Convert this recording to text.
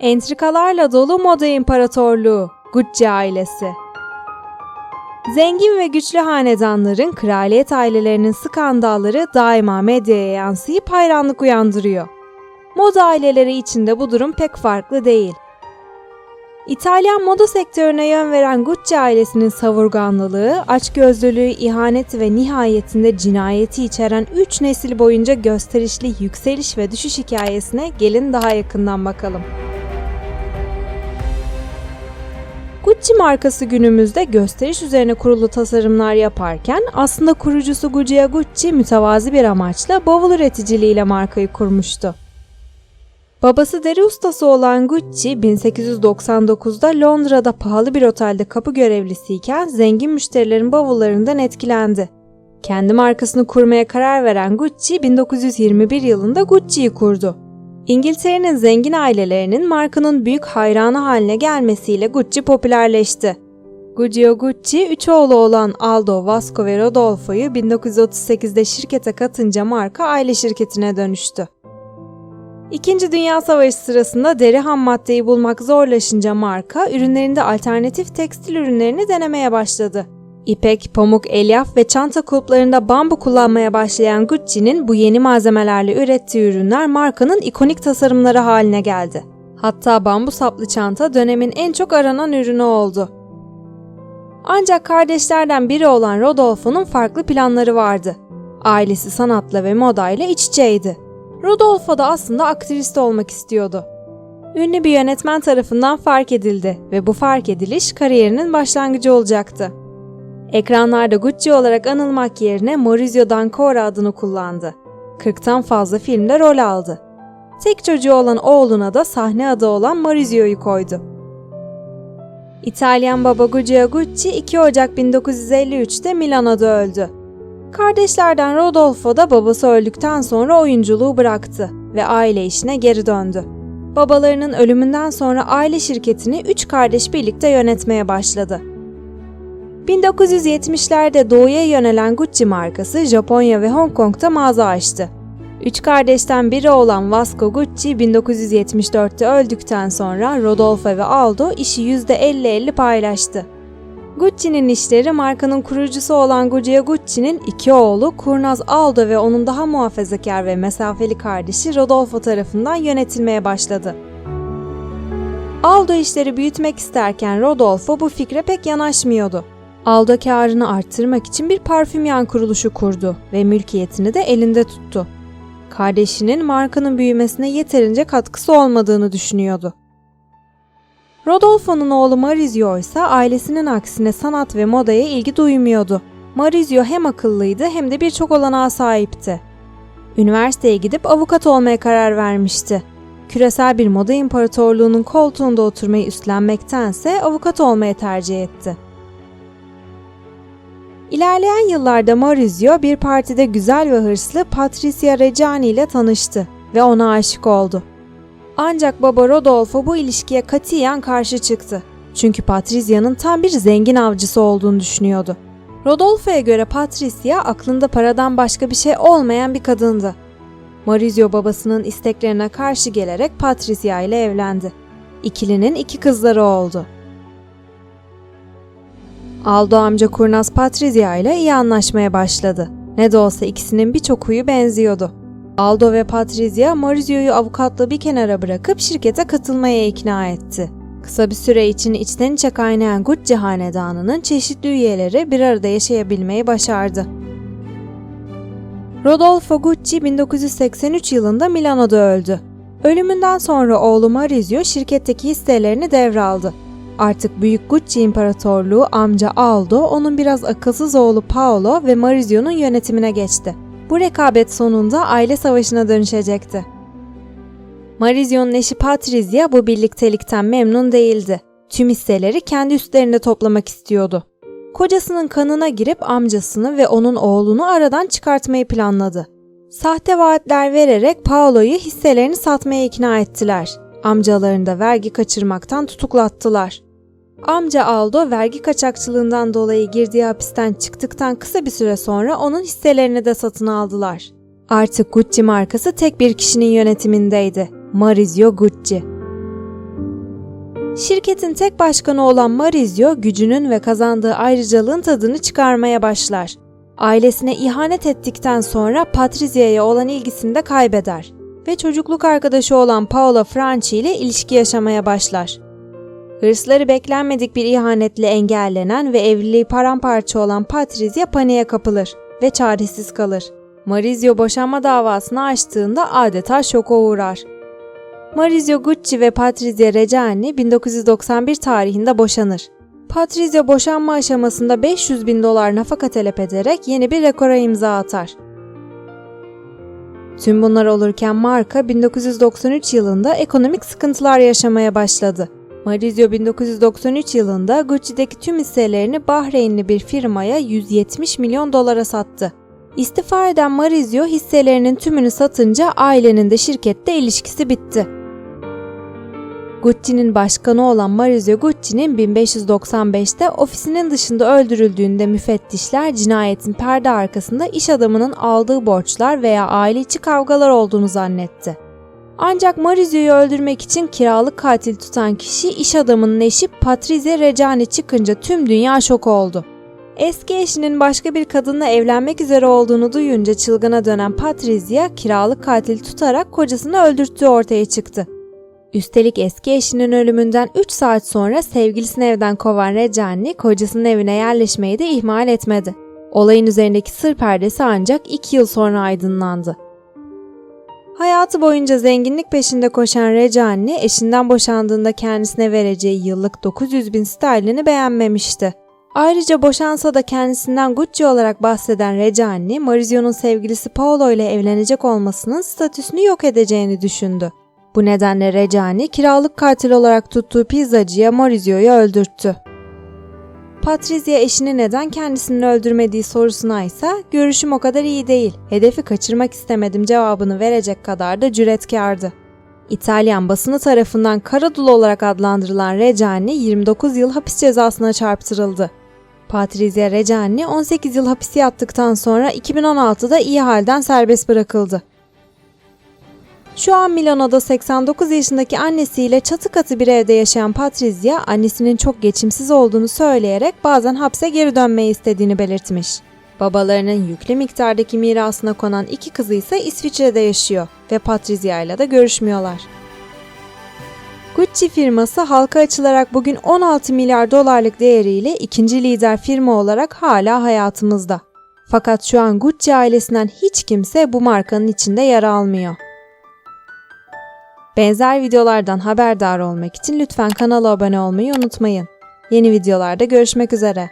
Entrikalarla dolu moda imparatorluğu, Gucci ailesi. Zengin ve güçlü hanedanların kraliyet ailelerinin skandalları daima medyaya yansıyıp hayranlık uyandırıyor. Moda aileleri içinde bu durum pek farklı değil. İtalyan moda sektörüne yön veren Gucci ailesinin savurganlılığı, açgözlülüğü, ihaneti ve nihayetinde cinayeti içeren 3 nesil boyunca gösterişli yükseliş ve düşüş hikayesine gelin daha yakından bakalım. Gucci markası günümüzde gösteriş üzerine kurulu tasarımlar yaparken aslında kurucusu Gucci Gucci mütevazi bir amaçla bavul üreticiliğiyle markayı kurmuştu. Babası deri ustası olan Gucci 1899'da Londra'da pahalı bir otelde kapı görevlisiyken zengin müşterilerin bavullarından etkilendi. Kendi markasını kurmaya karar veren Gucci 1921 yılında Gucci'yi kurdu. İngiltere'nin zengin ailelerinin markanın büyük hayranı haline gelmesiyle Gucci popülerleşti. Guccio Gucci, üç oğlu olan Aldo, Vasco ve Rodolfo'yu 1938'de şirkete katınca marka aile şirketine dönüştü. İkinci Dünya Savaşı sırasında deri ham maddeyi bulmak zorlaşınca marka, ürünlerinde alternatif tekstil ürünlerini denemeye başladı. İpek, pamuk, elyaf ve çanta kulplarında bambu kullanmaya başlayan Gucci'nin bu yeni malzemelerle ürettiği ürünler markanın ikonik tasarımları haline geldi. Hatta bambu saplı çanta dönemin en çok aranan ürünü oldu. Ancak kardeşlerden biri olan Rodolfo'nun farklı planları vardı. Ailesi sanatla ve modayla iç içeydi. Rodolfo da aslında aktrist olmak istiyordu. Ünlü bir yönetmen tarafından fark edildi ve bu fark ediliş kariyerinin başlangıcı olacaktı. Ekranlarda Gucci olarak anılmak yerine Maurizio D'Ancora adını kullandı. 40'tan fazla filmde rol aldı. Tek çocuğu olan oğluna da sahne adı olan Maurizio'yu koydu. İtalyan baba Guccio Gucci 2 Ocak 1953'te Milano'da öldü. Kardeşlerden Rodolfo da babası öldükten sonra oyunculuğu bıraktı ve aile işine geri döndü. Babalarının ölümünden sonra aile şirketini üç kardeş birlikte yönetmeye başladı. 1970'lerde doğuya yönelen Gucci markası Japonya ve Hong Kong'da mağaza açtı. Üç kardeşten biri olan Vasco Gucci 1974'te öldükten sonra Rodolfo ve Aldo işi %50-50 paylaştı. Gucci'nin işleri markanın kurucusu olan Guccio Gucci'nin iki oğlu Kurnaz Aldo ve onun daha muhafazakar ve mesafeli kardeşi Rodolfo tarafından yönetilmeye başladı. Aldo işleri büyütmek isterken Rodolfo bu fikre pek yanaşmıyordu. Aldo karını arttırmak için bir parfümyan kuruluşu kurdu ve mülkiyetini de elinde tuttu. Kardeşinin markanın büyümesine yeterince katkısı olmadığını düşünüyordu. Rodolfo'nun oğlu Maurizio ise ailesinin aksine sanat ve modaya ilgi duymuyordu. Maurizio hem akıllıydı hem de birçok olanağa sahipti. Üniversiteye gidip avukat olmaya karar vermişti. Küresel bir moda imparatorluğunun koltuğunda oturmayı üstlenmektense avukat olmaya tercih etti. İlerleyen yıllarda Maurizio bir partide güzel ve hırslı Patricia Reggiani ile tanıştı ve ona aşık oldu. Ancak baba Rodolfo bu ilişkiye katiyen karşı çıktı. Çünkü Patricia'nın tam bir zengin avcısı olduğunu düşünüyordu. Rodolfo'ya göre Patricia aklında paradan başka bir şey olmayan bir kadındı. Maurizio babasının isteklerine karşı gelerek Patricia ile evlendi. İkilinin iki kızları oldu. Aldo amca kurnaz Patricia ile iyi anlaşmaya başladı. Ne de olsa ikisinin birçok huyu benziyordu. Aldo ve Patricia Maurizio'yu avukatla bir kenara bırakıp şirkete katılmaya ikna etti. Kısa bir süre için içten içe kaynayan Gucci hanedanının çeşitli üyeleri bir arada yaşayabilmeyi başardı. Rodolfo Gucci 1983 yılında Milano'da öldü. Ölümünden sonra oğlu Maurizio şirketteki hisselerini devraldı. Artık Büyük Gucci İmparatorluğu amca Aldo, onun biraz akılsız oğlu Paolo ve Maurizio'nun yönetimine geçti. Bu rekabet sonunda aile savaşına dönüşecekti. Maurizio'nun eşi Patrizia bu birliktelikten memnun değildi. Tüm hisseleri kendi üstlerinde toplamak istiyordu. Kocasının kanına girip amcasını ve onun oğlunu aradan çıkartmayı planladı. Sahte vaatler vererek Paolo'yu hisselerini satmaya ikna ettiler. Amcalarını da vergi kaçırmaktan tutuklattılar. Amca Aldo vergi kaçakçılığından dolayı girdiği hapisten çıktıktan kısa bir süre sonra onun hisselerini de satın aldılar. Artık Gucci markası tek bir kişinin yönetimindeydi. Maurizio Gucci. Şirketin tek başkanı olan Maurizio gücünün ve kazandığı ayrıcalığın tadını çıkarmaya başlar. Ailesine ihanet ettikten sonra Patrizia'ya olan ilgisini de kaybeder ve çocukluk arkadaşı olan Paolo Franchi ile ilişki yaşamaya başlar. Hırsları beklenmedik bir ihanetle engellenen ve evliliği paramparça olan Patrizia paniğe kapılır ve çaresiz kalır. Maurizio boşanma davasını açtığında adeta şoka uğrar. Maurizio Gucci ve Patrizia Reggiani 1991 tarihinde boşanır. Patrizia boşanma aşamasında 500 bin dolar nafaka talep ederek yeni bir rekora imza atar. Tüm bunlar olurken marka 1993 yılında ekonomik sıkıntılar yaşamaya başladı. Maurizio 1993 yılında Gucci'deki tüm hisselerini Bahreynli bir firmaya 170 milyon dolara sattı. İstifa eden Maurizio hisselerinin tümünü satınca ailenin de şirkette ilişkisi bitti. Gucci'nin başkanı olan Maurizio Gucci'nin 1595'te ofisinin dışında öldürüldüğünde müfettişler cinayetin perde arkasında iş adamının aldığı borçlar veya aile içi kavgalar olduğunu zannetti. Ancak Maurizio'yu öldürmek için kiralık katil tutan kişi iş adamının eşi Patrizia Reggiani çıkınca tüm dünya şok oldu. Eski eşinin başka bir kadınla evlenmek üzere olduğunu duyunca çılgına dönen Patrizia kiralık katil tutarak kocasını öldürttüğü ortaya çıktı. Üstelik eski eşinin ölümünden 3 saat sonra sevgilisini evden kovan Reggiani kocasının evine yerleşmeyi de ihmal etmedi. Olayın üzerindeki sır perdesi ancak 2 yıl sonra aydınlandı. Hayatı boyunca zenginlik peşinde koşan Reggiani eşinden boşandığında kendisine vereceği yıllık 900 bin sterlini beğenmemişti. Ayrıca boşansa da kendisinden Gucci olarak bahseden Reggiani, Maurizio'nun sevgilisi Paolo ile evlenecek olmasının statüsünü yok edeceğini düşündü. Bu nedenle Reggiani kiralık katil olarak tuttuğu pizzacıya Maurizio'yu öldürttü. Patrizia eşini neden kendisini öldürmediği sorusuna ise görüşüm o kadar iyi değil, hedefi kaçırmak istemedim cevabını verecek kadar da cüretkardı. İtalyan basını tarafından Karadul olarak adlandırılan Reggiani 29 yıl hapis cezasına çarptırıldı. Patrizia Reggiani 18 yıl hapis yattıktan sonra 2016'da iyi halden serbest bırakıldı. Şu an Milano'da 89 yaşındaki annesiyle çatı katı bir evde yaşayan Patrizia, annesinin çok geçimsiz olduğunu söyleyerek bazen hapse geri dönmeyi istediğini belirtmiş. Babalarının yüklü miktardaki mirasına konan iki kızı ise İsviçre'de yaşıyor ve Patrizia ile de görüşmüyorlar. Gucci firması halka açılarak bugün 16 milyar dolarlık değeriyle ikinci lider firma olarak hala hayatımızda. Fakat şu an Gucci ailesinden hiç kimse bu markanın içinde yer almıyor. Benzer videolardan haberdar olmak için lütfen kanala abone olmayı unutmayın. Yeni videolarda görüşmek üzere.